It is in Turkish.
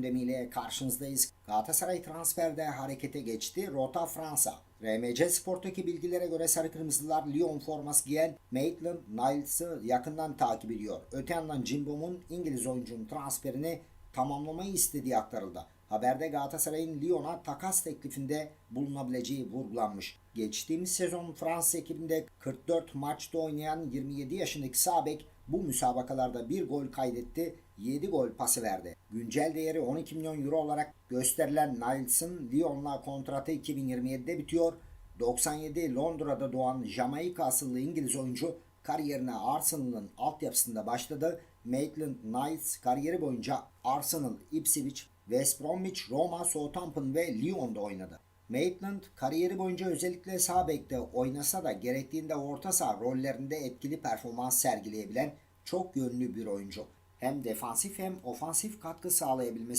gündemiyle karşınızdayız. Galatasaray transferde harekete geçti. Rota Fransa. RMC Spor'taki bilgilere göre Sarı Kırmızılar Lyon forması giyen Maitland Niles'ı yakından takip ediyor. Öte yandan Cimbom'un İngiliz oyuncunun transferini tamamlamayı istediği aktarıldı. Haberde Galatasaray'ın Lyon'a takas teklifinde bulunabileceği vurgulanmış. Geçtiğimiz sezon Fransız ekibinde 44 maçta oynayan 27 yaşındaki Sabek bu müsabakalarda bir gol kaydetti, 7 gol pası verdi. Güncel değeri 12 milyon euro olarak gösterilen Niles'ın Lyon'la kontratı 2027'de bitiyor. 97 Londra'da doğan Jamaika asıllı İngiliz oyuncu kariyerine Arsenal'ın altyapısında başladı. Maitland Niles kariyeri boyunca Arsenal, Ipswich, West Bromwich, Roma, Southampton ve Lyon'da oynadı. Maitland kariyeri boyunca özellikle sağ bekte oynasa da gerektiğinde orta saha rollerinde etkili performans sergileyebilen çok yönlü bir oyuncu. Hem defansif hem ofansif katkı sağlayabilmesi